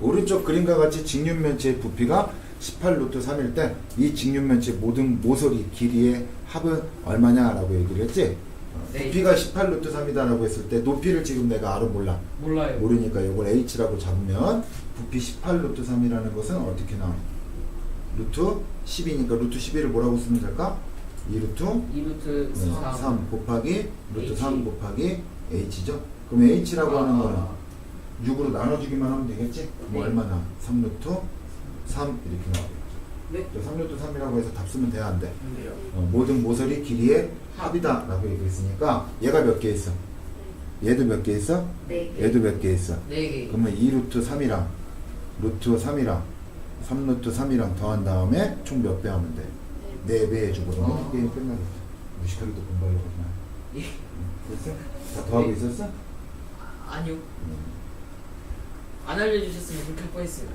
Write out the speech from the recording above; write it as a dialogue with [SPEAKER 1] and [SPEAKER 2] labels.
[SPEAKER 1] 오른쪽 그림과 같이 직륜 면체의 부피가 18루트 3일 때 이 직륜 면체 모든 모서리 길이의 합은 얼마냐라고 얘기를 했지? 어,
[SPEAKER 2] 네.
[SPEAKER 1] 부피가 18루트 3이다라고 했을 때 높이를 지금 내가 알아 몰라.
[SPEAKER 2] 몰라요.
[SPEAKER 1] 모르니까 이걸 h라고 잡으면 부피 18루트 3이라는 것은 어떻게 나와? 루트 10이니까 루트 11을 뭐라고 쓰면 될까? 2루트
[SPEAKER 2] 2루트 3.
[SPEAKER 1] 3 곱하기 루트
[SPEAKER 2] H.
[SPEAKER 1] 3 곱하기 h죠. 그럼 h라고 하는 거는
[SPEAKER 2] 아,
[SPEAKER 1] 6으로 나눠주기만 하면 되겠지? 뭐
[SPEAKER 2] 네.
[SPEAKER 1] 얼마나? 3루트 3 이렇게 나오겠죠.
[SPEAKER 2] 네.
[SPEAKER 1] 3루트 3이라고 해서 답 쓰면 돼, 안 돼?
[SPEAKER 2] 근데요.
[SPEAKER 1] 어, 모든 모서리 길이의 합이다 라고 얘기했으니까 얘가 몇 개 있어? 얘도 몇 개 있어?
[SPEAKER 3] 네.
[SPEAKER 1] 얘도 몇 개 있어?
[SPEAKER 2] 4개.
[SPEAKER 1] 그러면 2루트 3이랑 루트 3이랑 3루트 3이랑 더한 다음에 총 몇 배 하면 돼? 4배 해주거든.
[SPEAKER 2] 어.
[SPEAKER 1] 게임 끝나겠다. 무식하게도 공부하려고 그러나.
[SPEAKER 2] 예.
[SPEAKER 1] 됐어? 다 더하고
[SPEAKER 2] 네.
[SPEAKER 1] 있었어?
[SPEAKER 2] 아니요.
[SPEAKER 1] 음.
[SPEAKER 2] 안 알려주셨으면 할 뻔했어요.